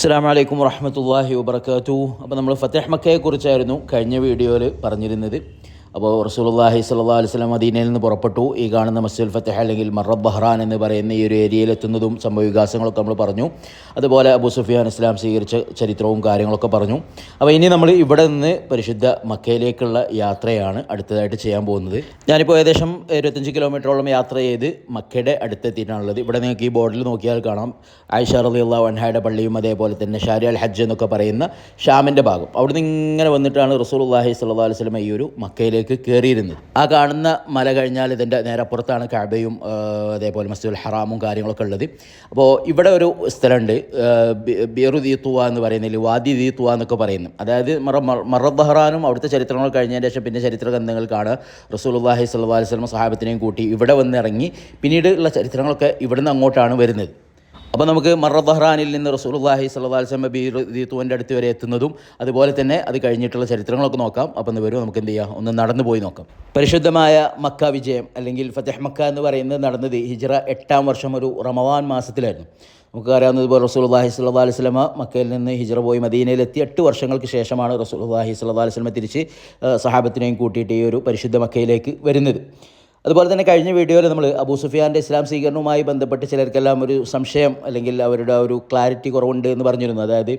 അസ്സാം വലൈക്കും വറഹമത്തല്ലാഹി വബർക്കാത്തു അപ്പോൾ നമ്മൾ ഫത്തേഹ് മക്കയെക്കുറിച്ചായിരുന്നു കഴിഞ്ഞ വീഡിയോയിൽ പറഞ്ഞിരുന്നത്. അപ്പോൾ റസൂലുള്ളാഹി സ്വല്ലല്ലാഹു അലൈഹി വസല്ലം മദീനയിൽ നിന്ന് പുറപ്പെട്ടു. ഈ കാണുന്ന മസ്ജിദുൽ ഫത്തഹ അല്ലെങ്കിൽ മറബ് ബഹ്റാൻ എന്ന് പറയുന്ന ഈ ഒരു ഏരിയയിൽ എത്തുന്നതും സംഭവ വികാസങ്ങളൊക്കെ നമ്മൾ പറഞ്ഞു. അതുപോലെ അബൂ സുഫിയാൻ ഇസ്ലാം സ്വീകരിച്ച ചരിത്രവും കാര്യങ്ങളൊക്കെ പറഞ്ഞു. അപ്പോൾ ഇനി നമ്മൾ ഇവിടെ നിന്ന് പരിശുദ്ധ മക്കയിലേക്കുള്ള യാത്രയാണ് അടുത്തതായിട്ട് ചെയ്യാൻ പോകുന്നത്. ഞാനിപ്പോൾ ഏകദേശം ഇരുപത്തഞ്ച് കിലോമീറ്ററോളം യാത്ര ചെയ്ത് മക്കയുടെ അടുത്തെത്തിയിട്ടാണുള്ളത്. ഇവിടെ നിങ്ങൾക്ക് ഈ ബോർഡിൽ നോക്കിയാൽ കാണാം. ആയിഷ റളിയല്ലാഹു വൻഹായുടെ പള്ളിയും അതേപോലെ തന്നെ ഷാരി അൽ ഹജ്ജ് എന്നൊക്കെ പറയുന്ന ഷാമിന്റെ ഭാഗം. അവിടുന്ന് ഇങ്ങനെ വന്നിട്ടാണ് റസൂലുള്ളാഹി സ്വല്ലല്ലാഹു അലൈഹി വസല്ലം ഈ ഒരു മക്കയിലേക്ക് കയറിയിരുന്നത് ആ കാണുന്ന മല കഴിഞ്ഞാൽ ഇതിന്റെ നേരെ പുറത്താണ് കാബയും അതേപോലെ മസ്ജിദുൽ ഹറാമും കാര്യങ്ങളൊക്കെ ഉള്ളത്. അപ്പോൾ ഇവിടെ ഒരു സ്ഥലമുണ്ട് ബിയറു ദീത്തുവ എന്ന് പറയുന്നതിൽ വാദി ദീത്തുവ എന്നൊക്കെ പറയുന്നു അതായത് മറ മറബഹ്റാനും അവിടുത്തെ ചരിത്രങ്ങൾ കഴിഞ്ഞതിന് ശേഷം പിന്നെ ചരിത്ര ഗ്രന്ഥങ്ങൾ കാണുക. റസൂലുള്ളാഹി സ്വല്ലല്ലാഹു അലൈഹി വസല്ലം സഹാബത്തിനെയും കൂട്ടി ഇവിടെ വന്ന് ഇറങ്ങി. പിന്നീട് ഉള്ള ചരിത്രങ്ങളൊക്കെ ഇവിടുന്ന് അങ്ങോട്ടാണ് വരുന്നത്. അപ്പോൾ നമുക്ക് മറ ബഹ്റാനിൽ നിന്ന് വസല്ലം ബി ദീത്തുവിന്റെ അടുത്ത് വരെ എത്തുന്നതും അതുപോലെ തന്നെ അത് കഴിഞ്ഞിട്ടുള്ള ചരിത്രങ്ങളൊക്കെ നോക്കാം. അപ്പോൾ എന്ന് വരും നമുക്ക് എന്ത് ചെയ്യാം? ഒന്ന് നടന്നു പോയി നോക്കാം. പരിശുദ്ധമായ മക്ക വിജയം അല്ലെങ്കിൽ ഫതേഹ് മക്ക എന്ന് പറയുന്നത് നടന്നത് ഹിജ്റ എട്ടാം വർഷം ഒരു റമവാൻ മാസത്തിലായിരുന്നു. നമുക്ക് അറിയാവുന്നതുപോലെ റസൂലുള്ളാഹി സ്വല്ലല്ലാഹു അലൈഹി വസല്ലമ മക്കയിൽ നിന്ന് ഹിജ്റ പോയി മദീനയിലെത്തി എട്ട് വർഷങ്ങൾക്ക് ശേഷമാണ് റസൂലുള്ളാഹി സ്വല്ലല്ലാഹു അലൈഹി വസല്ലമ തിരിച്ച് സഹാബത്തിനെയും കൂട്ടിയിട്ട് ഈ ഒരു പരിശുദ്ധ മക്കയിലേക്ക് വരുന്നത്. അതുപോലെ തന്നെ കഴിഞ്ഞ വീഡിയോയിൽ നമ്മൾ അബൂ സുഫിയാന്റെ ഇസ്ലാം സ്വീകരണവുമായി ബന്ധപ്പെട്ട് ചിലർക്കെല്ലാം ഒരു സംശയം അല്ലെങ്കിൽ അവരുടെ ഒരു ക്ലാരിറ്റി കുറവുണ്ട് എന്ന് പറഞ്ഞിരുന്നു. അതായത്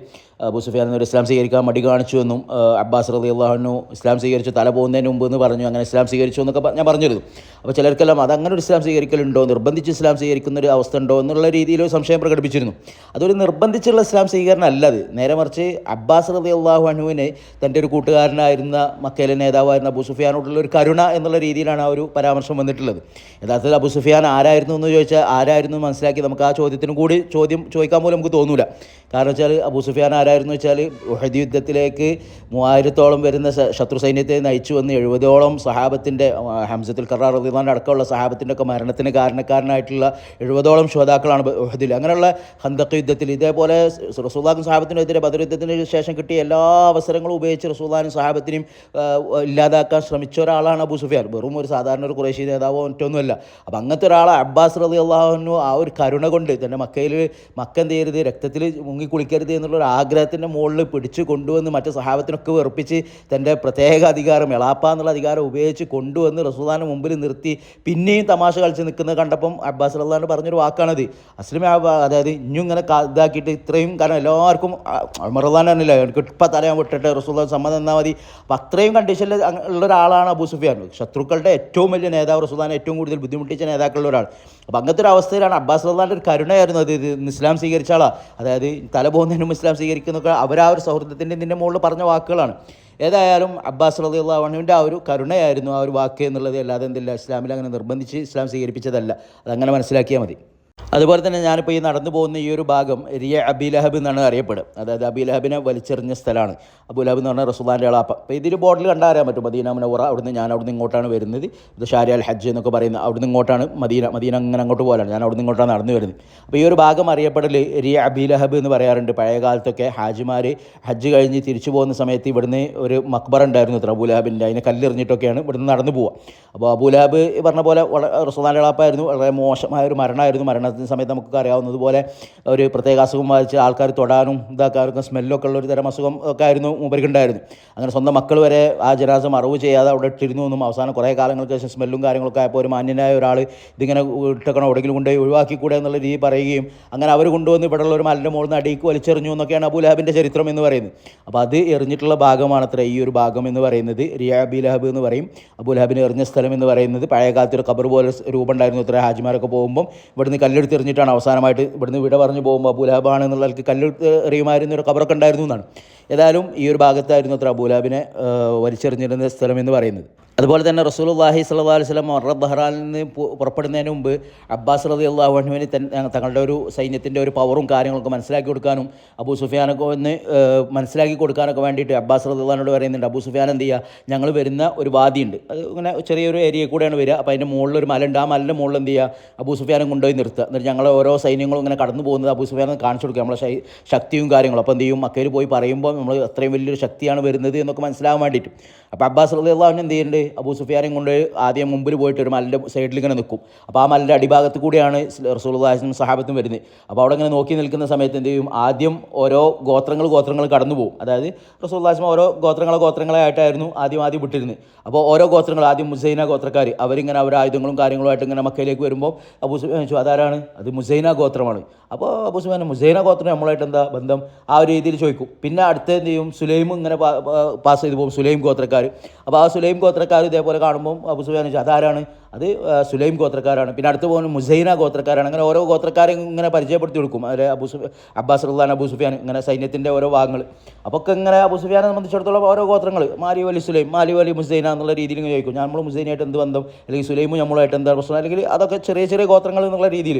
അബൂ സുഫിയാൻ എന്നൊരു ഇസ്ലാം സ്വീകരിക്കാൻ മടി കാണിച്ചു എന്നും അബ്ബാസ് റതി അള്ളാഹുനു ഇസ്ലാം സ്വീകരിച്ചു തല പോകുന്നതിന് മുമ്പ് എന്ന് പറഞ്ഞു അങ്ങനെ ഇസ്ലാം സ്വീകരിച്ചു എന്നൊക്കെ ഞാൻ പറഞ്ഞിരുന്നു. അപ്പോൾ ചിലർക്കെല്ലാം അത് അങ്ങനെ ഒരു ഇസ്ലാം സ്വീകരിക്കലുണ്ടോ? നിർബന്ധിച്ച് ഇസ്ലാം സ്വീകരിക്കുന്ന ഒരു അവസ്ഥ ഉണ്ടോ? എന്നുള്ള രീതിയിൽ സംശയം പ്രകടിപ്പിച്ചിരുന്നു. അതൊരു നിർബന്ധിച്ചുള്ള ഇസ്ലാം സ്വീകരണം അല്ലത് നേരെ മറിച്ച് അബ്ബാസ് റതി അള്ളാഹു അനുവിന് തന്റെ ഒരു കൂട്ടുകാരനായിരുന്ന മക്കയിലെ നേതാവായിരുന്ന അബൂ സുഫിയാനോടുള്ള ഒരു കരുണ എന്നുള്ള രീതിയിലാണ് ആ ഒരു പരാമർശം വന്നിട്ടുള്ളത്. യഥാർത്ഥത്തിൽ അബു സുഫിയാൻ ആരായിരുന്നു എന്ന് ചോദിച്ചാൽ ആരായിരുന്നു മനസ്സിലാക്കി നമുക്ക് ആ ചോദ്യത്തിനും കൂടി ചോദ്യം ചോദിക്കാൻ പോലും നമുക്ക് തോന്നൂല. കാരണം വെച്ചാൽ അബൂ സുഫിയാൻ ആരായിരുന്നു വെച്ചാൽ ഉഹദ് യുദ്ധത്തിലേക്ക് മൂവായിരത്തോളം വരുന്ന ശത്രു സൈന്യത്തെ നയിച്ചു വന്ന് എഴുപതോളം സഹാബത്തിന്റെ ഹംസത്തുൽ കറാർ റദിദാന്റെ അടക്കമുള്ള സഹാബത്തിന്റെ ഒക്കെ മരണത്തിന് കാരണക്കാരനായിട്ടുള്ള എഴുപതോളം ശ്രോതാക്കളാണ് ഉഹദിൽ. അങ്ങനെയുള്ള ഹന്തക്ക് യുദ്ധത്തിൽ ഇതേപോലെ റസൂദാഖും സഹാബത്തിനെതിരെ ബദർ യുദ്ധത്തിന് ശേഷം കിട്ടിയ എല്ലാ അവസരങ്ങളും ഉപയോഗിച്ച് റസൂദാനും സഹാബത്തിനെയും ഇല്ലാതാക്കാൻ ശ്രമിച്ച ഒരാളാണ് അബൂ സുഫിയാൻ. വെറും ഒരു സാധാരണ ഒരു കുറേശ്ശി നേതാവോ മറ്റൊന്നുമല്ല അപ്പം അങ്ങനത്തെ ഒരാളെ അബ്ബാസ് റതി അള്ളാഹുനു ആ ഒരു കരുണ കൊണ്ട് തന്നെ മക്കയിൽ മക്ക എന്ത് ചെയ്യരുത് രക്തത്തിൽ മുങ്ങി കുളിക്കരുത് എന്നുള്ള ഒരു ആഗ്രഹത്തിന്റെ മുകളിൽ പിടിച്ച് കൊണ്ടുവന്ന് മറ്റു സഹാബത്തിനൊക്കെ വെറുപ്പിച്ച് തന്റെ പ്രത്യേക അധികാരം എളാപ്പ എന്നുള്ള അധികാരം ഉപയോഗിച്ച് കൊണ്ടുവന്ന് റസൂദാന് മുമ്പിൽ നിർത്തി പിന്നെയും തമാശ കളിച്ച് നിൽക്കുന്നത് കണ്ടപ്പം അബ്ബാസ് അള്ളഹാൻ പറഞ്ഞൊരു വാക്കാണത്. അസ്ലമി അതായത് ഇനിയും ഇങ്ങനെ ഇതാക്കിയിട്ട് ഇത്രയും കാരണം എല്ലാവർക്കും മറുദാൻ തന്നെയല്ല എനിക്ക് ഇപ്പം തലയാൻ വിട്ടിട്ട് റസൂദാൻ സമ്മതം എന്നാൽ മതി. അപ്പം അത്രയും കണ്ടീഷനിൽ ഉള്ള ഒരാളാണ് അബൂ സുഫിയാൻ. ശത്രുക്കളുടെ ഏറ്റവും വലിയ നേതാവ് റസൂദാനെ ഏറ്റവും കൂടുതൽ ബുദ്ധിമുട്ടിച്ച നേതാക്കളുടെ ഒരാൾ. അപ്പം അങ്ങനത്തെ ഒരു അവസ്ഥയിലാണ് അബ്ബാസ് റസാന്റെ ഒരു കരുണയായിരുന്നു അത്. ഇസ്ലാം സ്വീകരിച്ച അതായത് തല പോകുന്നതിനും ഇസ്ലാം സ്വീകരിക്കുന്നൊക്കെ അവരാ ഒരു സൗഹൃദത്തിന്റെ ഇതിന്റെ മുകളിൽ പറഞ്ഞ വാക്കുകളാണ്. ഏതായാലും അബ്ബാസ് റതി അള്ളാഹുവിന്റെ ആ ഒരു കരുണയായിരുന്നു ആ ഒരു വാക്ക് എന്നുള്ളത്. അല്ലാതെ എന്തില്ല ഇസ്ലാമിൽ അങ്ങനെ നിർബന്ധിച്ച് ഇസ്ലാം സ്വീകരിപ്പിച്ചതല്ല. അതങ്ങനെ മനസ്സിലാക്കിയാൽ മതി. അതുപോലെ തന്നെ ഞാനിപ്പോൾ ഈ നടന്നു പോകുന്ന ഈ ഒരു ഭാഗം റിയ അബിലഹബ് എന്നാണ് അറിയപ്പെടുക. അതായത് അബിലഹബിനെ വലിച്ചെറിഞ്ഞ സ്ഥലമാണ്. അബുലഹബ് എന്ന് പറഞ്ഞാൽ റസുലാന്റെ അളാപ്പ അപ്പോൾ ഇതിൽ ബോർഡിൽ കണ്ടാരാൻ പറ്റും. മദീന മുനവറ അവിടുന്ന് ഞാൻ അവിടുന്ന് ഇങ്ങോട്ടാണ് വരുന്നത്. ഇത് ഷാരി അൽ ഹജ്ജ് എന്നൊക്കെ പറയുന്നത് അവിടുന്ന് ഇങ്ങോട്ടാണ് മദീന. മദീന അങ്ങനെ അങ്ങോട്ട് പോകാനാണ്. ഞാൻ അവിടുന്ന് ഇങ്ങോട്ടാണ് നടന്നു വരുന്നത്. അപ്പോൾ ഈ ഒരു ഭാഗം അറിയപ്പെടൽ റിയ അബിലഹബ് എന്ന് പറയാറുണ്ട്. പഴയ കാലത്തൊക്കെ ഹാജിമാർ ഹജ്ജ് കഴിഞ്ഞ് തിരിച്ചു പോകുന്ന സമയത്ത് ഇവിടുന്ന് ഒരു മക്ബർ ഉണ്ടായിരുന്നു ഇത്ര അബുലഹബിന്റെ അതിനെ കല്ലെറിഞ്ഞിട്ടൊക്കെയാണ് ഇവിടുന്ന് നടന്നു പോവുക. അപ്പോൾ അബുലഹബ് പറഞ്ഞ പോലെ വളരെ റസുലാന്റെ അളാപ്പായിരുന്നു വളരെ മോശമായ ഒരു മരണമായിരുന്നു. മരണത്തിന് സമയത്ത് നമുക്ക് അറിയാവുന്നതുപോലെ ഒരു പ്രത്യേക അസുഖം ബാധിച്ച് ആൾക്കാർ തൊടാനും ഇതാക്കാർക്കും സ്മെല്ലൊക്കെ ഉള്ള ഒരു തരം അസുഖം ഒക്കെ ആയിരുന്നു മൂപ്പർക്കുണ്ടായിരുന്നു. അങ്ങനെ സ്വന്തം മക്കൾ വരെ ആ ജനാസ മറവ് ചെയ്യാതെ അവിടെ ഇട്ടിരുന്നു എന്നും അവസാനം കുറേ കാലങ്ങൾക്ക് ശേഷം സ്മെല്ലും കാര്യങ്ങളൊക്കെ ആയപ്പോൾ ഒരു മാന്യനായ ഒരാൾ ഇതിങ്ങനെ ഇട്ടക്കണം എവിടെയെങ്കിലും കൊണ്ടുപോയി ഒഴിവാക്കിക്കൂടെ എന്നുള്ള രീതി പറയുകയും അങ്ങനെ അവർ കൊണ്ടുവന്ന് ഇവിടെയുള്ള ഒരു മലിന്റെ മുകളിൽ നിന്ന് അടിക്ക് വലിച്ചെറിഞ്ഞു എന്നൊക്കെയാണ് അബുലഹബിന്റെ ചരിത്രം എന്ന് പറയുന്നത്. അപ്പോൾ അത് എറിഞ്ഞിട്ടുള്ള ഭാഗമാണ് അത്ര. ഈ ഒരു ഭാഗം എന്ന് പറയുന്നത് റിയാബി ലഹബ് എന്ന് പറയും. അബുലഹബിന് എറിഞ്ഞ സ്ഥലം എന്ന് പറയുന്നത് പഴയകാലത്ത് ഒരു കബർ പോലെ രൂപം ഉണ്ടായിരുന്നു. ഇത്ര ഹാജിമാരൊക്കെ പോകുമ്പോൾ ഇവിടുന്ന് കല്ലെടുത്ത് എറിഞ്ഞിട്ടാണ് അവസാനമായിട്ട് ഇവിടുന്ന് വിട പറഞ്ഞു പോകുമ്പോൾ അബുലഹബാണ് എന്നുള്ളവർക്ക് കല്ലെടുത്ത് എറിയുമായിരുന്ന ഒരു ഖബറൊക്കെ ഉണ്ടായിരുന്നു എന്നാണ്. ഏതായാലും ഈ ഒരു ഭാഗത്തായിരുന്നു അത്ര അബൂലാബിനെ വലിച്ചെറിഞ്ഞിരുന്ന സ്ഥലം എന്ന് പറയുന്നത്. അതുപോലെ തന്നെ റസൂലുള്ളാഹി സ്വല്ലല്ലാഹു അലൈഹി വസല്ലം മറ ബഹ്റാനിൽ നിന്ന് പുറപ്പെടുന്നതിന് മുമ്പ് അബ്ബാസ് റതി അള്ളാഹു തങ്ങളുടെ ഒരു സൈന്യത്തിന്റെ ഒരു പവറും കാര്യങ്ങളൊക്കെ മനസ്സിലാക്കി കൊടുക്കാനും അബൂ സുഫിയാനൊക്കെ ഒന്ന് മനസ്സിലാക്കി കൊടുക്കാനൊക്കെ വേണ്ടിയിട്ട് അബ്ബാസ് റതി അള്ളഹാനോട് പറയുന്നുണ്ട്. അബൂ സുഫിയാൻ എന്ത് ചെയ്യുക ഞങ്ങൾ വരുന്ന ഒരു വാദിയുണ്ട്. അത് ഇങ്ങനെ ചെറിയൊരു ഏരിയ കൂടെയാണ് വരിക. അപ്പോൾ അതിന്റെ മുകളിൽ ഒരു മല ഉണ്ട്. ആ മലിന്റെ മുകളിൽ എന്ത് ചെയ്യുക അബൂ സുഫിയാനും കൊണ്ടുപോയി നിർത്തുക. എന്നിട്ട് ഞങ്ങൾ ഓരോ സൈന്യങ്ങളും ഇങ്ങനെ കടന്നു പോകുന്നത് അബൂ സുഫിയാൻ കാണിച്ചു കൊടുക്കുക. നമ്മളെ ശക്തിയും കാര്യങ്ങളും. അപ്പോൾ എന്ത് ചെയ്യും? മക്കയിൽ പോയി പറയുമ്പോൾ നമ്മൾ അത്രയും വലിയൊരു ശക്തിയാണ് വരുന്നത് എന്നൊക്കെ മനസ്സിലാകാൻ വേണ്ടിയിട്ട്. അപ്പോൾ അബ്ബാസ് അലി അൻഹു എന്ത് ചെയ്യുന്നുണ്ട്? അബൂ സുഫിയാനെയും കൊണ്ട് ആദ്യം മുമ്പിൽ പോയിട്ട് ഒരു മലിന്റെ സൈഡിൽ ഇങ്ങനെ നിൽക്കും അപ്പോൾ ആ മലിന്റെ അടിഭാഗത്ത് കൂടിയാണ് റസൂൽഹാസിനും സഹാബത്തും വരുന്നത്. അപ്പോൾ അവിടെ ഇങ്ങനെ നോക്കി നിൽക്കുന്ന സമയത്ത് എന്ത് ചെയ്യും? ആദ്യം ഓരോ ഗോത്രങ്ങൾ ഗോത്രങ്ങൾ കടന്നു പോകും. അതായത് റസൂൽഹാസിമ ഓരോ ഗോത്രങ്ങളെ ഗോത്രങ്ങളായിട്ടായിരുന്നു ആദ്യം ആദ്യം വിട്ടിരുന്നത്. അപ്പോൾ ഓരോ ഗോത്രങ്ങൾ ആദ്യം മുസൈന ഗോത്രക്കാർ അവരിങ്ങനെ അവരുടെ ആയുധങ്ങളും കാര്യങ്ങളുമായിട്ട് ഇങ്ങനെ മക്കയിലേക്ക് വരുമ്പോൾ അബൂ ചോദിച്ചു അതാരാണ്? അത് മുസൈന ഗോത്രമാണ്. അപ്പോൾ അബൂ സുഫിയാൻ മുസൈന ഗോത്രം നമ്മളായിട്ട് എന്താ ബന്ധം? ആ ഒരു രീതിയിൽ ചോദിക്കും. പിന്നെ അടുത്ത എന്ത് ചെയ്യും? സുലൈമും ഇങ്ങനെ പാസ് ചെയ്ത് പോകും. സുലൈം ഗോത്രക്കാർ അപ്പോൾ ആ സുലൈം ഗോത്രക്കാർ ഇതേപോലെ കാണുമ്പോൾ അബു ചോദിച്ചു അതാരാണ്? അത് സുലൈം ഗോത്രക്കാരാണ്. പിന്നെ അടുത്ത് പോകുന്ന മുസൈന ഗോത്രക്കാരാണ്. അങ്ങനെ ഓരോ ഗോത്രക്കാരെ ഇങ്ങനെ പരിചയപ്പെടുത്തി കൊടുക്കും. അതിൽ അബു സുഫി അബ്ബാസ് റുല്ലാൻ അബു സുഫിയാൻ ഇങ്ങനെ സൈന്യത്തിന്റെ ഓരോ ഭാഗങ്ങൾ അപ്പോൾ ഒക്കെ ഇങ്ങനെ അബു സുഫിയാനെ സംബന്ധിച്ചിടത്തോളം ഓരോ ഗോത്രങ്ങൾ മാലി വലി സുലൈം മാലി വലി മുസൈന എന്നുള്ള രീതിയിൽ ചോദിക്കും. നമ്മൾ മുസൈനായിട്ട് എന്ത് ബന്ധം? അല്ലെങ്കിൽ സുലൈമും നമ്മളുമായിട്ട് എന്താ പ്രശ്നം? അല്ലെങ്കിൽ അതൊക്കെ ചെറിയ ചെറിയ ഗോത്രങ്ങൾ എന്നുള്ള രീതിയിൽ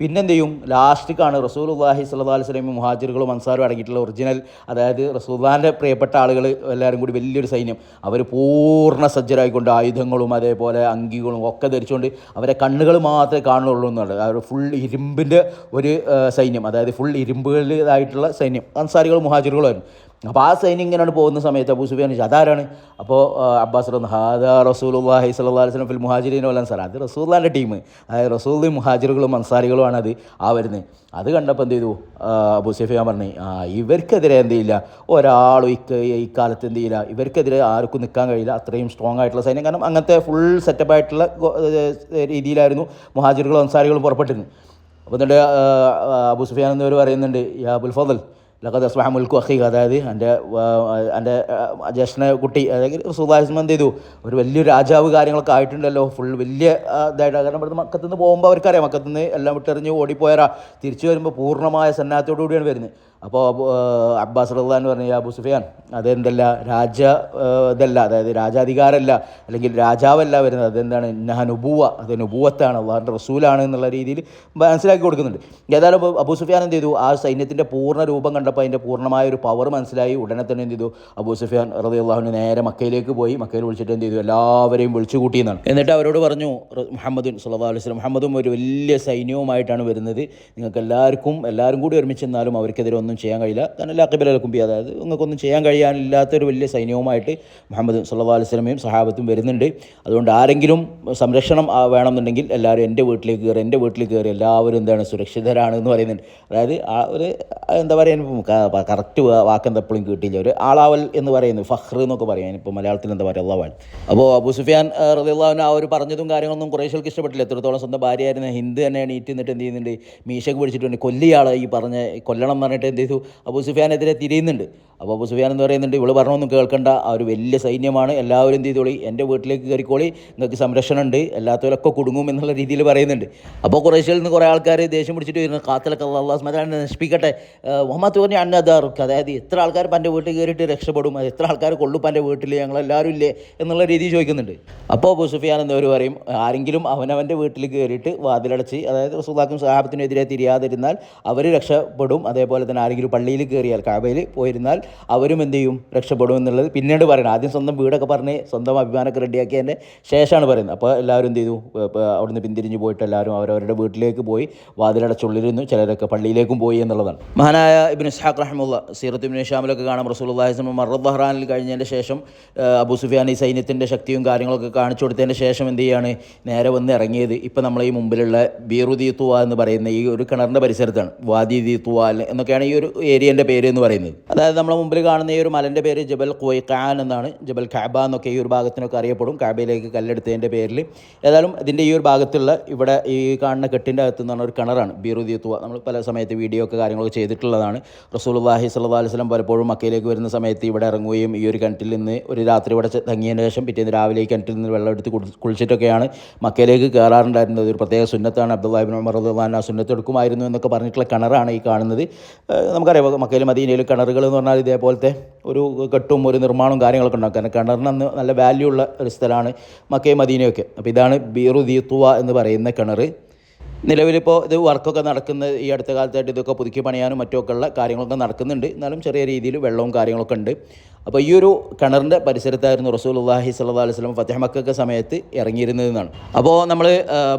പിന്നെന്ത് ചെയ്യും ലാസ്റ്റിക്കാണ് റസൂൽ അള്ളാഹി സ്വല്ലാ വസ്ലമി മുഹാജിറുകളും അൻസാറും അടങ്ങിയിട്ടുള്ള ഒറിജിനൽ അതായത് റസൂൽദാന്റെ പ്രിയപ്പെട്ട ആളുകൾ എല്ലാവരും കൂടി വലിയൊരു സൈന്യം. അവർ പൂർണ സജ്ജരായിക്കൊണ്ട് ആയുധങ്ങളും അതേപോലെ അങ്കികളും ഒക്കെ ധരിച്ചുകൊണ്ട് അവരെ കണ്ണുകൾ മാത്രമേ കാണുള്ളൂ എന്നുള്ളത് അവർ ഫുൾ ഇരുമ്പിന്റെ ഒരു സൈന്യം. അതായത് ഫുൾ ഇരുമ്പുകളിലായിട്ടുള്ള സൈന്യം. അൻസാരികളും മുഹാജിറുകളുമായിരുന്നു അപ്പോൾ ആ സൈന്യം ഇങ്ങനെയാണ് പോകുന്ന സമയത്ത് അബൂ സുഫിയാൻ അതാരാണ്? അപ്പോൾ അബ്ബാസ് ഹാദാ റസൂലുള്ളാഹി സ്വല്ലല്ലാഹി അലൈഹി ഫിൽ മുഹാജിരീൻ വൽ അൻസാർ. അത് റസൂല്ലാന്റെ ടീം. അതായത് റസൂൽ മുഹാജിറുകളും അൻസാരികളുമാണ് അത് ആ വരുന്നത്. അത് കണ്ടപ്പോൾ എന്ത് ചെയ്തു? അബൂ സുഫിയാൻ പറഞ്ഞു ആ ഇവർക്കെതിരെ എന്ത് ചെയ്യില്ല? ഒരാളും ഇക്ക ഇക്കാലത്ത് കാലത്ത് എന്ത് ചെയ്യില്ല? ഇവർക്കെതിരെ ആർക്കും നിൽക്കാൻ കഴിയില്ല. അത്രയും സ്ട്രോങ് ആയിട്ടുള്ള സൈന്യം. കാരണം അങ്ങനത്തെ ഫുൾ സെറ്റപ്പ് ആയിട്ടുള്ള രീതിയിലായിരുന്നു മുഹാജിറുകളും അൻസാരികളും പുറപ്പെട്ടിരുന്നത്. അപ്പോൾ എന്നിട്ട് അബൂ സുഫിയാൻ എന്നിവർ പറയുന്നുണ്ട് യാ അബുൽ ഫضൽ ലഖദ് അസ്ബഹ മുൽക്കു അഖി അതായത് എന്റെ എന്റെ ജ്യേഷ്ഠനെ കുട്ടി അതായത് സുധാസ്മ എന്ത് ചെയ്തു ഒരു വലിയൊരു രാജാവ് കാര്യങ്ങളൊക്കെ ആയിട്ടുണ്ടല്ലോ. ഫുൾ വലിയ ഇതായിട്ട്. കാരണം ഇവിടുന്ന് മക്കത്തുനിന്ന് പോകുമ്പോൾ അവർക്കറിയാം. മക്കത്തുനിന്ന് എല്ലാം വിട്ടെറിഞ്ഞ് ഓടിപ്പോയറാ. തിരിച്ചു വരുമ്പോൾ പൂർണമായ സന്നാഹത്തോടു കൂടിയാണ് വരുന്നത്. അപ്പോൾ അബ്ബാസ് റഹ്ലാൻ എന്ന് "യാ അബു സുഫിയാൻ അതെന്തല്ല രാജ ഇതല്ല അതായത് രാജാധികാരമല്ല അല്ലെങ്കിൽ രാജാവല്ല വരുന്നത് അതെന്താണ്? നഹ നുബൂവ അത് നുബൂവത്താണ് അള്ളാഹിന്റെ റസൂലാണ് എന്നുള്ള രീതിയിൽ മനസ്സിലാക്കി കൊടുക്കുന്നുണ്ട്. ഏതായാലും അബൂ- സുഫിയാൻ എന്ത് ചെയ്തു? ആ സൈന്യത്തിന്റെ പൂർണ രൂപം കണ്ടപ്പോൾ അതിന്റെ പൂർണമായ ഒരു പവർ മനസ്സിലായി. ഉടനെ തന്നെ എന്ത് ചെയ്തു? അബു സുഫിയാൻ റതി അള്ളാഹുവിന് നേരെ മക്കയിലേക്ക് പോയി. മക്കയിൽ വിളിച്ചിട്ട് എന്ത് ചെയ്തു? എല്ലാവരെയും വിളിച്ചു കൂട്ടിയെന്നാണ് എന്നിട്ട് അവരോട് പറഞ്ഞു മുഹമ്മദ് മുഹമ്മദുൻ സല്ലല്ലാഹു അലൈഹി വസല്ലം മുഹമ്മദും ഒരു വലിയ സൈന്യവുമായിട്ടാണ് വരുന്നത്. നിങ്ങൾക്ക് എല്ലാവർക്കും എല്ലാവരും കൂടി ഒരുമിച്ച് നിന്നാലും അവർക്കെതിരെ ഒന്നും ചെയ്യാൻ കഴിയില്ല. കാരണം ലാക്കിബലക്കും ബി അതായത് നിങ്ങൾക്കൊന്നും ചെയ്യാൻ കഴിയാനില്ലാത്തൊരു വലിയ സൈന്യവുമായിട്ട് മുഹമ്മദ് സല്ലല്ലാഹു അലൈഹി വസല്ലമയും സഹാബത്തും വരുന്നുണ്ട്. അതുകൊണ്ട് ആരെങ്കിലും സംരക്ഷണം വേണമെന്നുണ്ടെങ്കിൽ എല്ലാവരും എന്റെ വീട്ടിലേക്ക് കയറി എന്റെ വീട്ടിൽ കയറി എല്ലാവരും എന്താണ് സുരക്ഷിതരാണ് എന്ന് പറയുന്നുണ്ട്. അതായത് ആ ഒരു എന്താ പറയുക കറക്റ്റ് വാക്കെന്താ എപ്പോഴും കിട്ടിയില്ല. ഒരു ആളാവൽ എന്ന് പറയുന്നത് ഫഹ്ർ എന്നൊക്കെ പറയാം. ഇപ്പോൾ മലയാളത്തിൽ എന്താ പറയുക അള്ളാവാൻ അപ്പോൾ അബൂ സുഫിയാൻ റദിള്ളാവിന് ആ ഒരു പറഞ്ഞതും കാര്യങ്ങളൊന്നും കുറേശ്ശേർക്ക് ഇഷ്ടപ്പെട്ടില്ല. എത്രത്തോളം സ്വന്തം ഭാര്യയായിരുന്ന ഹിന്ദു തന്നെയാണ് ഈറ്റ് നിന്നിട്ട് എന്ത് ചെയ്യുന്നുണ്ട്? മീശക്ക് പിടിച്ചിട്ടുണ്ട്. കൊല്ലിയാളെ ഈ പറഞ്ഞ കൊല്ലണം എന്ന് പറഞ്ഞിട്ട് എന്ത് ചെയ്തു? അബൂ സുഫിയാനെതിരെ തിരിയുന്നുണ്ട്. അപ്പോൾ അബൂ സുഫിയാൻ എന്ന് പറയുന്നുണ്ട് ഇവൾ പറഞ്ഞൊന്നും കേൾക്കണ്ട. ആ ഒരു വലിയ സൈന്യമാണ്. എല്ലാവരും എന്ത് ചെയ്തോളി? എന്റെ വീട്ടിലേക്ക് കയറിക്കോളി. നിങ്ങൾക്ക് സംരക്ഷണം ഉണ്ട് എല്ലാത്തവരൊക്കെ കുടുങ്ങും എന്നുള്ള രീതിയിൽ പറയുന്നുണ്ട്. അപ്പോൾ കുറേശ്ശിൽ നിന്ന് കുറേ ആൾക്കാർ ദേഷ്യം പിടിച്ചിട്ട് വരുന്നു. കാത്തലൊക്കെ അള്ളാഹ് സ്മരാനെ നശിപ്പിക്കട്ടെ. മുഹമ്മദ് തോന്നി അന്നദാർക്ക് അതായത് എത്ര ആൾക്കാർ എന്റെ വീട്ടിൽ കയറിയിട്ട് രക്ഷപ്പെടും? അത് എത്ര ആൾക്കാർ കൊള്ളും എന്റെ വീട്ടിൽ ഞങ്ങളെല്ലാവരും ഇല്ലേ? എന്നുള്ള രീതിയിൽ ചോദിക്കുന്നുണ്ട്. അപ്പോൾ അബൂ സുഫിയാൻ എന്നവർ പറയും ആരെങ്കിലും അവനവന്റെ വീട്ടിൽ കയറിയിട്ട് വാതിലടച്ച് അതായത് റസൂലാക്കും സഹാബത്തിനെതിരെ തിരിയാതിരുന്നാൽ അവർ രക്ഷപ്പെടും. അതേപോലെ തന്നെ ആരെങ്കിലും പള്ളിയിൽ കയറിയാൽ കാബയിൽ പോയിരുന്നാൽ അവരും എന്ത് ചെയ്യും? രക്ഷപ്പെടും എന്നുള്ളത് പിന്നീട് പറയണം. ആദ്യം സ്വന്തം വീടൊക്കെ പറഞ്ഞ് സ്വന്തം അഭിമാനമൊക്കെ റെഡിയാക്കിയതിന്റെ ശേഷമാണ് പറയുന്നത്. അപ്പോൾ എല്ലാവരും എന്ത് ചെയ്തു? അവിടുന്ന് പിന്തിരിഞ്ഞ് പോയിട്ട് എല്ലാവരും അവരവരുടെ വീട്ടിലേക്ക് പോയി വാതിലടച്ചുള്ളിരുന്നു ചിലരൊക്കെ പള്ളിയിലേക്കും പോയി എന്നുള്ളതാണ്. മഹാനായ ഇബിൻ ഇസ്ഹാഖ് റഹ്മുള്ള സീറത്ത് ഇബിൻ ഷാമിലൊക്കെ കാണാം റസൂലുള്ളാഹിസ്ലം മറു ബഹ്റാനിൽ കഴിഞ്ഞതിന്റെ ശേഷം അബു അബൂ സുഫിയാൻ ഈ സൈന്യത്തിന്റെ ശക്തിയും കാര്യങ്ങളൊക്കെ കാണിച്ചു കൊടുത്തതിന്റെ ശേഷം എന്ത് ചെയ്യാണ്? നേരെ വന്ന് ഇറങ്ങിയത്. ഇപ്പം നമ്മൾ ഈ മുമ്പിലുള്ള ബീറുദീത്തുവ എന്ന് പറയുന്ന ഈ ഒരു കിണറിന്റെ പരിസരത്താണ്. വാദി ദീത്തുവ എന്നൊക്കെയാണ് ഈ ഒരു ഏരിയന്റെ പേര് എന്ന് പറയുന്നത്. അതായത് നമ്മൾ മുമ്പിൽ കാണുന്ന ഈ ഒരു മലന്റെ പേര് ജബൽ ഖാൻ എന്നാണ്. ജബൽ ഖാബ എന്നൊക്കെ ഈ ഒരു ഭാഗത്തിനൊക്കെ അറിയപ്പെടും. കാബയിലേക്ക് കല്ലെടുത്തതിന്റെ പേരിൽ. ഏതായാലും ഇതിന്റെ ഈ ഒരു ഭാഗത്തുള്ള ഇവിടെ ഈ കാണുന്ന കെട്ടിന്റെ അകത്ത് എന്ന് പറഞ്ഞ ഒരു കിണറാണ്. ബീറുദീ നമ്മൾ പല സമയത്ത് വീഡിയോ ഒക്കെ കാര്യങ്ങളൊക്കെ ചെയ്തിട്ടുള്ളതാണ്. റസൂലുള്ളാഹി സ്വല്ലല്ലാഹി അലൈഹി വസല്ലം പലപ്പോഴും മക്കയിലേക്ക് വരുന്ന സമയത്ത് ഇവിടെ ഇറങ്ങുകയും ഈ ഒരു കിണറ്റിൽ നിന്ന് ഒരു രാത്രി ഇവിടെ തങ്ങിയതിന് ശേഷം പിറ്റേന്ന് രാവിലെ കിണറ്റിൽ നിന്ന് വെള്ളം എടുത്ത് കുളിച്ചിട്ടൊക്കെയാണ് മക്കയിലേക്ക് കയറാറുണ്ടായിരുന്നത്. ഒരു പ്രത്യേക സുന്നത്താണ് അബ്ദുല്ലാഹിബിൻ ഉമർ റഹ്ലാൻ ആ സുന്നത്തെടുക്കുമായിരുന്നു എന്നൊക്കെ പറഞ്ഞിട്ടുള്ള കിണറാണ് ഈ കാണുന്നത്. നമുക്കറിയാം മക്കയിൽ മദീനയിൽ കിണറുകൾ എന്ന് പറഞ്ഞാൽ ഇതേപോലത്തെ ഒരു കെട്ടും ഒരു നിർമ്മാണവും കാര്യങ്ങളൊക്കെ ഉണ്ടാക്കുക കാരണം കിണറിന് അന്ന് നല്ല വാല്യൂ ഉള്ള ഒരു സ്ഥലമാണ് മക്കയും മദീനയൊക്കെ അപ്പോൾ ഇതാണ് ബീറു ദീത്തുവ എന്ന് പറയുന്ന കിണർ നിലവിലിപ്പോൾ ഇത് വർക്കൊക്കെ നടക്കുന്ന ഈ അടുത്ത കാലത്തായിട്ട് ഇതൊക്കെ പുതുക്കി പണിയാനും മറ്റുമൊക്കെ ഉള്ള കാര്യങ്ങളൊക്കെ നടക്കുന്നുണ്ട്. എന്നാലും ചെറിയ രീതിയിൽ വെള്ളവും കാര്യങ്ങളൊക്കെ ഉണ്ട്. അപ്പോൾ ഈ ഒരു കിണറിന്റെ പരിസരത്തായിരുന്നു റസൂൽ അള്ളാഹി സല്ലാ അലൈഹി ഫത്തഹ് മക്കൊക്കെ സമയത്ത് ഇറങ്ങിയിരുന്നതെന്നാണ്. അപ്പോൾ നമ്മൾ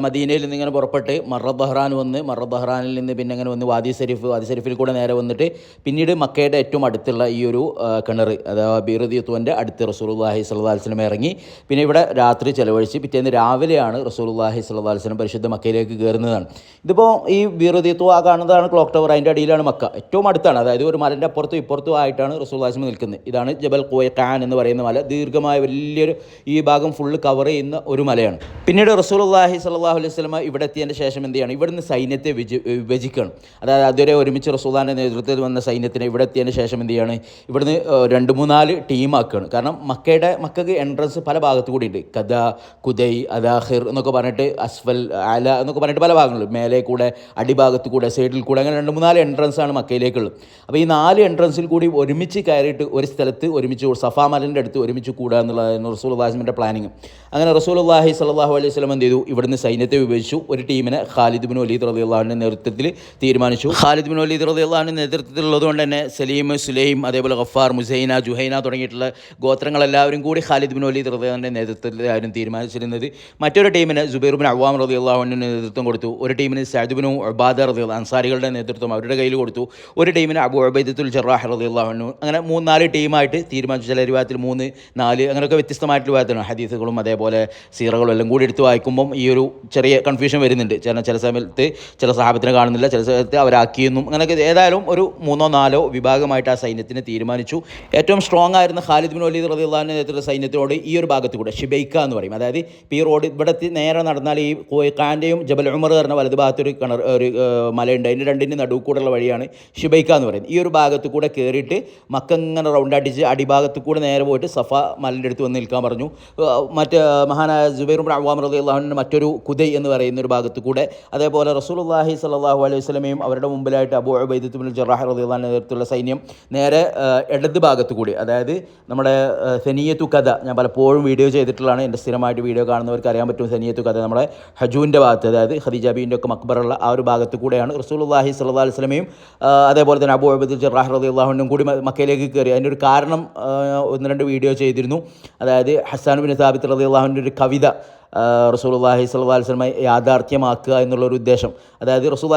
മദീനയിൽ നിന്ന് ഇങ്ങനെ പുറപ്പെട്ട് മറ ബഹ്റാൻ വന്ന് മറ ബഹ്റാനിൽ നിന്ന് പിന്നെ ഇങ്ങനെ വന്ന് വാദി ഷെരീഫ് വാദി ഷെരീഫിൽ കൂടെ നേരെ വന്നിട്ട് പിന്നീട് മക്കയുടെ ഏറ്റവും അടുത്തുള്ള ഈ ഒരു കിണർ അഥവാ ബീറുദ്ദീത്തുവിന്റെ അടുത്ത് റസൂൽ അള്ളാഹി സല്ലാ അലൈഹി ഇറങ്ങി. പിന്നെ ഇവിടെ രാത്രി ചിലവഴിച്ച് പിറ്റേന്ന് രാവിലെയാണ് റസൂൽ അള്ളാഹി സല്ലാ അലൈഹി പരിശുദ്ധ മക്കയിലേക്ക് കയറുന്നതാണ്. ഇതിപ്പോൾ ഈ ബീറുദ്ദീത്തു ആ കാണുന്നതാണ് ക്ലോക്ക് ടവർ അതിന്റെ അടിയിലാണ് മക്ക. ഏറ്റവും അടുത്താണ് അതായത് ഒരു മലന്റെ അപ്പുറത്തും ഇപ്പുറത്തും ആയിട്ടാണ് റസൂൽ അള്ളാഹിസ്മ നിൽക്കുന്നത്. ഇതാണ് ജബൽ ഖാൻ എന്ന് പറയുന്ന മല ദീർഘമായ വലിയൊരു ഈ ഭാഗം ഫുള്ള് കവർ ചെയ്യുന്ന ഒരു മലയാണ്. പിന്നീട് റസൂൽ അള്ളാഹി സല്ലാഹു അലൈഹി സ്വലമ ഇവിടെ എത്തിയതിന്റെ ശേഷം എന്ത് ചെയ്യണം? ഇവിടുന്ന് സൈന്യത്തെ വിഭജിക്കണം. അതായത് അതുവരെ ഒരുമിച്ച് റസൂലാന്റെ നേതൃത്വത്തിൽ വന്ന സൈന്യത്തിന് ഇവിടെ എത്തിയതിന് ശേഷം എന്ത് ചെയ്യാണ്? ഇവിടുന്ന് രണ്ട് മൂന്നാൽ ടീമാക്കുകയാണ് കാരണം മക്കയുടെ മക്കൾക്ക് എൻട്രൻസ് പല ഭാഗത്തു കൂടി ഉണ്ട്. കഥ കുദൈ അദാഹിർ എന്നൊക്കെ പറഞ്ഞിട്ട് അസ്ഫൽ അല എന്നൊക്കെ പറഞ്ഞിട്ട് പല ഭാഗങ്ങളുണ്ട്. മേലെ കൂടെ അടിഭാഗത്ത് കൂടെ സൈഡിൽ കൂടെ അങ്ങനെ രണ്ട് മൂന്നാൽ എൻട്രൻസ് ആണ് മക്കയിലേക്കുള്ളത്. അപ്പോൾ ഈ നാല് എൻട്രൻസിൽ കൂടി ഒരുമിച്ച് കയറിയിട്ട് ഒരു സ്ഥലത്ത് ഒരുമിച്ച് സഫാ മലന്റെ അടുത്ത് ഒരുമിച്ച് കൂടുക എന്നുള്ളതായിരുന്നു റസൂൽ അള്ളാഹിമിന്റെ പ്ലാനിങ് അങ്ങനെ റസൂൽ അള്ളാഹി സലാഹു അലൈഹി സ്വലം എന്ത് ചെയ്തു? ഇവിടുന്ന് സൈന്യത്തെ വിഭജിച്ചു. ഒരു ടീമിനെ ഖാലിദ് ബിൻ വലീദ് റതി അള്ളാഹുവിന്റെ നേതൃത്വത്തിൽ തീരുമാനിച്ചു. ഖാലിദ് ബിൻ വലീദ് റതി അള്ളാഹുവിന്റെ നേതൃത്വത്തിലുള്ളത് കൊണ്ട് തന്നെ സലീം സുലൈം അതേപോലെ ഗഫാർ മുസൈന ജുഹൈന തുടങ്ങിയിട്ടുള്ള ഗോത്രങ്ങളെല്ലാവരും കൂടി ഖാലിദ് ബിൻ വലീദ് റതി അള്ളാഹുവിന്റെ നേതൃത്വത്തിലായിരുന്നു തീരുമാനിച്ചിരുന്നത്. മറ്റൊരു ടീമിന് ജുബൈർ ബിൻ അവാം റതി അള്ളാഹുവിന്റെ നേതൃത്വം കൊടുത്തു. ഒരു ടീമിന് സഅദ് ഉബാദ റതി അൻസാരികളുടെ നേതൃത്വം അവരുടെ കയ്യിൽ കൊടുത്തു. ഒരു ടീമിന് അബു ഉബൈദത്തുൽ ജറാഹ് റതി അള്ളാഹുനു അങ്ങനെ മൂന്നാൽ ടീമായിട്ട് തീരുമാനിച്ചു. ചില രൂപത്തിൽ മൂന്ന് നാല് അങ്ങനെയൊക്കെ വ്യത്യസ്തമായിട്ടുള്ള രൂപത്തിലാണ് ഹദീസുകളും അതേപോലെ സീറകളും എല്ലാം കൂടി എടുത്ത് വായിക്കുമ്പം ഈ ഒരു ചെറിയ കൺഫ്യൂഷൻ വരുന്നുണ്ട്. ചില ചില സമയത്ത് ചില സഹാബത്തിനെ കാണുന്നില്ല ചില സമയത്ത് അവരാക്കിയെന്നും അങ്ങനെയൊക്കെ ഏതായാലും ഒരു മൂന്നോ നാലോ വിഭാഗമായിട്ട് ആ സൈന്യത്തിന് തീരുമാനിച്ചു. ഏറ്റവും സ്ട്രോങ് ആയിരുന്ന ഖാലിദ് ബിൻ വലീദ് റതി അള്ളാഹിന്റെ നേതൃത്വ സൈന്യത്തോട് ഈ ഒരു ഭാഗത്ത് കൂടെ ഷിബൈക്ക എന്ന് പറയും. അതായത് ഈ റോഡ് ഇവിടെ നേരെ നടന്നാൽ ഈ കോയക്കാന്റെയും ജബൽ ഉമർ പറഞ്ഞ വലത് ഭാഗത്തൊരു കിണർ ഒരു മലയുണ്ട്. അതിന്റെ രണ്ടിന്റെ നടുവ് കൂടെയുള്ള വഴിയാണ് ഷിബൈക്ക എന്ന് പറയുന്നത്. ഈ ഒരു ഭാഗത്ത് കൂടെ കയറിയിട്ട് മക്ക ഇങ്ങനെ റൗണ്ട് അടിച്ച് അടിഭാഗത്ത് കൂടെ നേരെ പോയിട്ട് സഫ മലിന്റെ അടുത്ത് വന്ന് നിൽക്കാൻ പറഞ്ഞു. മറ്റ് മഹാനായ ജുബൈറും അവാം റതി അള്ളാഹുവിന്റെ മറ്റൊരു കുദൈ എന്ന് പറയുന്ന ഒരു ഭാഗത്ത് കൂടെ. അതേപോലെ റസൂലുള്ളാഹി സ്വല്ലല്ലാഹു അലൈഹി വസ്ലമയും അവരുടെ മുമ്പിലായിട്ട് അബു അബൈദത്തുബിൻ ജറാഹ് റതി അള്ളാഹിന്റെ നേതൃത്വത്തിലുള്ള സൈന്യം നേരെ ഇടത് ഭാഗത്ത് കൂടി. അതായത് നമ്മുടെ സെനിയത്തു കഥ. ഞാൻ പലപ്പോഴും വീഡിയോ ചെയ്തിട്ടുള്ളതാണ്. എന്റെ സ്ഥിരമായിട്ട് വീഡിയോ കാണുന്നവർക്ക് അറിയാൻ പറ്റും സെനിയത്തു കഥ നമ്മുടെ ഹജൂന്റെ ഭാഗത്ത്. അതായത് ഖദീജ ബീന്റെ ഒക്കെ മക്ബറുള്ള ആ ഒരു ഭാഗത്ത് കൂടെയാണ് റസൂലുള്ളാഹി സ്വല്ലല്ലാഹു അലൈഹി വസല്ലമയും ആ, അതേപോലെ തന്നെ അബു അബദ് ജറാഹ് റതി അള്ളാഹുനും കൂടി മക്കയിലേക്ക് കയറി. അതിന്റെ ഒരു കാരണം ആ, ഒന്ന് രണ്ട് വീഡിയോ ചെയ്തിരുന്നു. അതായത് ഹസാൻ ബിൻ സാബിത്ത് റതി അള്ളാഹുവിന്റെ ഒരു കവിത അലൈഹി വസല്ലമയെ യാഥാർത്ഥ്യമാക്കുക എന്നുള്ളൊരു ഉദ്ദേശം. അതായത് റസൂൽ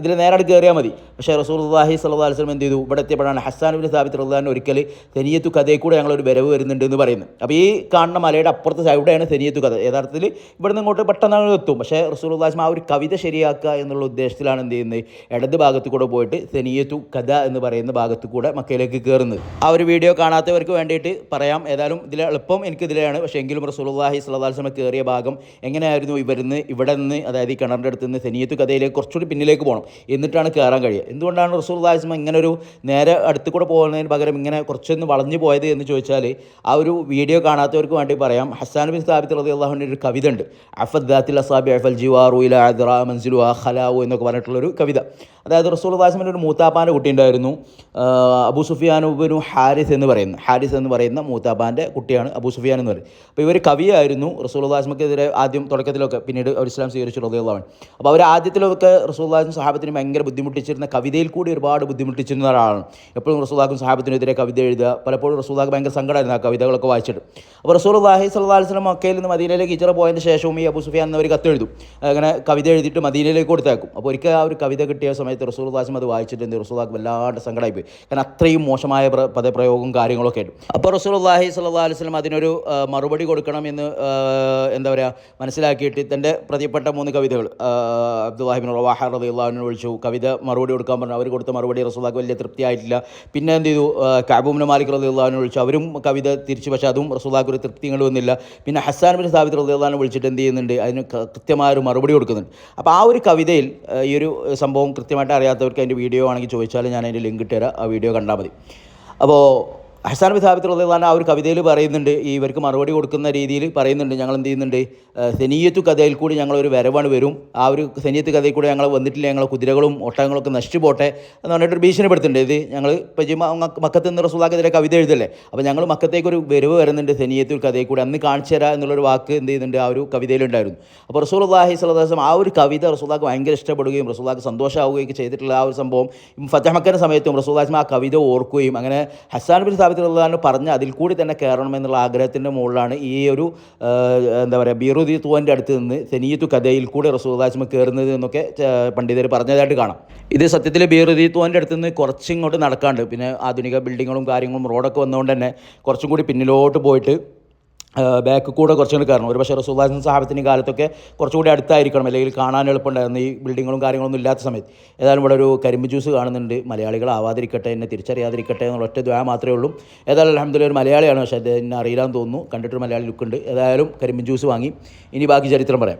ഇതിൽ നേരെ കയറിയാൽ മതി. പക്ഷേ അള്ളാഹി അലൈഹി വസല്ലം എന്ത് ചെയ്തു ഇവിടെ എത്തിയപ്പോഴാണ് ഹസ്സാൻ ബിൻ സാബിത്ത് റഹ്ലാൻ ഒരിക്കൽ തെനിയത്തു കഥയിൽ കൂടെ ഞങ്ങളൊരു വരവ് വരുന്നുണ്ട് എന്ന് പറയുന്നത്. അപ്പോൾ ഈ കാണുന്ന മലയുടെ അപ്പുറത്ത് സൈഡാണ് തെനിയത്തു കഥ. യഥാർത്ഥത്തിൽ ഇവിടെ നിന്ന് ഇങ്ങോട്ട് പെട്ടെന്ന് എത്തും. പക്ഷേ റസൂൽ റസൂലുള്ളാഹി ആ ഒരു കവിത ശരിയാക്കുക എന്നുള്ള ഉദ്ദേശത്തിലാണ് എന്ത് ചെയ്യുന്നത്? ഇടത് ഭാഗത്ത് കൂടെ പോയിട്ട് തെനിയത്തു കഥ എന്ന് പറയുന്ന ഭാഗത്ത് കൂടെ മക്കയിലേക്ക് കയറുന്നത് ആ ഒരു വീഡിയോ കാണാത്തവർക്ക് വേണ്ടിയിട്ട് പറയാം. ഏതായാലും ഇതിൽ എളുപ്പം എനിക്ക് ഇതിലാണ് പക്ഷേ എങ്കിലും റസൂൽ അള്ളാഹി അലൈഹി വസല്ലം കയറിയ ഭാഗം എങ്ങനെയായിരുന്നു ഇവരുന്ന് ഇവിടെ നിന്ന് അതായത് ഈ കിണറിന്റെ അടുത്ത് നിന്ന് സെനിയത്ത് കഥയിലേക്ക് കുറച്ചുകൂടി പിന്നിലേക്ക് പോകണം. എന്നിട്ടാണ് കയറാൻ കഴിയുക. എന്തുകൊണ്ടാണ് റസൂൽ ദാസ്മ ഇങ്ങനെ ഒരു നേരെ അടുത്ത് കൂടെ പോകുന്നതിന് പകരം ഇങ്ങനെ കുറച്ചൊന്ന് വളഞ്ഞു പോയത് എന്ന് ചോദിച്ചാൽ ആ ഒരു വീഡിയോ കാണാത്തവർക്ക് വേണ്ടി പറയാം. ഹസാൻ ബിൻ സ്ഥാപിത്ത് റതി അള്ളാഹുവിന്റെ ഒരു കവിത ഉണ്ട്. അഫദ് ദാത്തിൽ അസാബി അഫൽ ജിവാറു ഇല അദ്റ മൻസിലു ആ ഖലാവു എന്നൊക്കെ പറഞ്ഞിട്ടുള്ളൊരു കവിത. അതായത് റസൂൽ ദാസിമിന്റെ ഒരു മൂത്താപ്പാന്റെ കുട്ടി ഉണ്ടായിരുന്നു. അബു സുഫിയാനുബിനു ഹാരിസ് എന്ന് പറയുന്നത് ഹാരിസ് എന്ന് പറയുന്ന മൂത്താപ്പാന്റെ കുട്ടിയാണ് അബു സുഫിയാൻ എന്ന് പറയുന്നത്. അപ്പോൾ ഇവർ കവിയായിരുന്നു റസൂൽ ദാസ്മക്കെതിരെ ആദ്യം തുടക്കത്തിലൊക്കെ പിന്നീട് അവർ ഇസ്ലാം സ്വീകരിച്ചു റതിയുള്ളവൻ അപ്പോൾ അവർ ആദ്യത്തിലൊക്കെ റസൂല്ലാസും സഹാബത്തിനും ഭയങ്കര ബുദ്ധിമുട്ടിച്ചിരുന്ന കവിതയിൽ കൂടി ഒരുപാട് ബുദ്ധിമുട്ടിച്ചിരുന്ന ഒരാളാണ്. എപ്പോഴും റസൂല്ലാക്കും സഹാബത്തിനെതിരെ കവിത എഴുതുക പലപ്പോഴും റസൂല്ലാക്ക് ഭയങ്കര സങ്കടമായിരുന്നു ആ കവിതകളൊക്കെ വായിച്ചിട്ട്. അപ്പോൾ റസൂൽ അള്ളാഹി സ്വല്ലാ വസ്ലം മക്കയിൽ നിന്ന് മദീനയിലേക്ക് ഇച്ചിറ പോയതിന് ശേഷവും ഈ അബൂ സുഫിയാൻ എന്നവർ കത്തെഴുതും. അങ്ങനെ കവിത എഴുതിയിട്ട് മദീനയിലേക്ക് കൊടുത്തേക്കും. അപ്പോൾ ഒരിക്കൽ ആ ഒരു കവിത കിട്ടിയ സമയത്ത് റസൂൽ അത് വായിച്ചിട്ട് എന്ത് റസൂല്ലാക്ക് വല്ലാണ്ട് സങ്കടമായി പോയി. കാരണം അത്രയും മോശമായ പദപ്രയോഗവും കാര്യങ്ങളൊക്കെ ആയിട്ട് അപ്പോൾ റസൂൽ അള്ളാഹി സ്വല്ലാ വസ്ലം അതിനൊരു മറുപടി കൊടുക്കണം എന്ന് എന്താ പറയുക മനസ്സിലാക്കിയിട്ട് തന്റെ പ്രതിപ്പെട്ട മൂന്ന് കവിതകൾ അബ്ദുല്ലാഹിബിൻ റവാഹ റതി അള്ളാഹുവിനെ വിളിച്ചു കവിത മറുപടി കൊടുക്കാൻ പറഞ്ഞു. അവർ കൊടുത്ത മറുപടി റസൂലാക്ക് വലിയ തൃപ്തിയായിട്ടില്ല. പിന്നെ എന്ത് ചെയ്തു? കാബൂബിന് മാലിക് റതി അള്ളാഹുവിനെ വിളിച്ചു അവരും കവിത തിരിച്ചു പക്ഷേ അതും റസൂലാക്ക് ഒരു തൃപ്തി ഇങ്ങോട്ട് വന്നില്ല പിന്നെ ഹസാൻ ബിൻ സാബിദ് റതി അള്ളാഹിനെ വിളിച്ചിട്ട് എന്ത് ചെയ്യുന്നുണ്ട്? അതിന് കൃത്യമായ ഒരു മറുപടി കൊടുക്കുന്നുണ്ട്. അപ്പോൾ ആ ഒരു കവിതയിൽ ഈ ഒരു സംഭവം കൃത്യമായിട്ട് അറിയാത്തവർക്ക് അതിന്റെ വീഡിയോ ആണെങ്കിൽ ചോദിച്ചാൽ ഞാൻ അതിന്റെ ലിങ്ക് ഇട്ടുതരാം ആ വീഡിയോ കണ്ടാൽ മതി. അപ്പോൾ ഹസാൻ ബി സാബിത്ത് റഹ്ലാൻ ആ ഒരു കവിതയിൽ പറയുന്നുണ്ട് ഈ ഇവർക്ക് മറുപടി കൊടുക്കുന്ന രീതിയിൽ പറയുന്നുണ്ട് ഞങ്ങൾ എന്ത് ചെയ്യുന്നുണ്ട് സെനിയത്തു കഥയിൽ കൂടി ഞങ്ങളൊരു വരവാണ് വരും ആ ഒരു സെനീയത്ത് കഥയിൽ കൂടി ഞങ്ങൾ വന്നിട്ടില്ല ഞങ്ങൾ കുതിരകളും ഒട്ടകങ്ങളൊക്കെ നശിച്ചു പോട്ടെ എന്ന് പറഞ്ഞിട്ടൊരു ഭീഷണിപ്പെടുത്തുന്നുണ്ട്. ഇത് ഞങ്ങൾ ഇപ്പം മക്കത്ത് നിന്ന് റസൂലാക്കെതിരെ കവിത എഴുതല്ലേ അപ്പോൾ ഞങ്ങൾ മക്കത്തേക്ക് ഒരു വരവ് വരുന്നുണ്ട് സെനിയത്തു കഥയിൽ കൂടി അന്ന് കാണിച്ചു തരാം എന്നുള്ളൊരു വാക്ക് എന്ത് ചെയ്യുന്നുണ്ട് ആ ഒരു കവിതയിലുണ്ടായിരുന്നു അപ്പോൾ റസൂൽ അള്ളാഹി സ്വലാസം ആ ഒരു കവിത റസൂലാക്ക് ഭയങ്കര ഇഷ്ടപ്പെടുകയും റസൂലാക്ക് സന്തോഷമാവുകയും ഒക്കെ ചെയ്തിട്ടുള്ള ആ ഒരു സംഭവം ഫത്തഹ് മക്കന്റെ സമയത്തും റസൂലാസ്മ ആ കവിത ഓർക്കുകയും അങ്ങനെ ഹസാൻ ബിൻ സാബിത്ത് പറഞ്ഞ് അതിൽ കൂടി തന്നെ കയറണമെന്നുള്ള ആഗ്രഹത്തിന്റെ മുകളിലാണ് ഈ ഒരു എന്താ പറയുക ബീറുദി തൂവന്റെ അടുത്ത് നിന്ന് സെനീത്തു കഥയിൽ കൂടി റസൂദാസ്മ കയറുന്നത് എന്നൊക്കെ പണ്ഡിതർ പറഞ്ഞതായിട്ട് കാണാം. ഇത് സത്യത്തിൽ ബീറുദി തൂവന്റെ അടുത്ത് നിന്ന് കുറച്ചിങ്ങോട്ട് നടക്കാണ്ട്. പിന്നെ ആധുനിക ബിൽഡിങ്ങുകളും കാര്യങ്ങളും റോഡൊക്കെ വന്നതുകൊണ്ട് തന്നെ കുറച്ചും കൂടി പിന്നിലോട്ട് പോയിട്ട് ബാക്ക് കൂടെ കുറച്ചും കൂടി കയറണം ഒരു പക്ഷേ റസൂല്ലാസിൻ സാഹബത്തിന്റെ കാലത്തൊക്കെ കുറച്ചുകൂടി അടുത്തായിരിക്കണം. അല്ലെങ്കിൽ കാണാൻ എളുപ്പമുണ്ടായിരുന്നു. ഈ ബിൽഡിങ്ങുകളും കാര്യങ്ങളൊന്നും ഇല്ലാത്ത സമയത്ത്. ഏതായാലും ഇവിടെ ഒരു കരിമ്പ് ജ്യൂസ് കാണുന്നുണ്ട്. മലയാളികൾ ആവാതിരിക്കട്ടെ എന്നെ തിരിച്ചറിയാതിരിക്കട്ടെ എന്നുള്ള ഒറ്റ ദ്വാ മാത്രമേ ഉള്ളൂ. ഏതായാലും അലഹമ്മദില്ല ഒരു മലയാളിയാണ്. പക്ഷേ എന്നെ അറിയില്ലാന്ന് തോന്നുന്നു. കണ്ടിട്ടൊരു മലയാളി ലുക്കുണ്ട് ഏതായാലും കരിമ്പ് ജ്യൂസ് വാങ്ങി. ഇനി ബാക്കി ചരിത്രം പറയാം.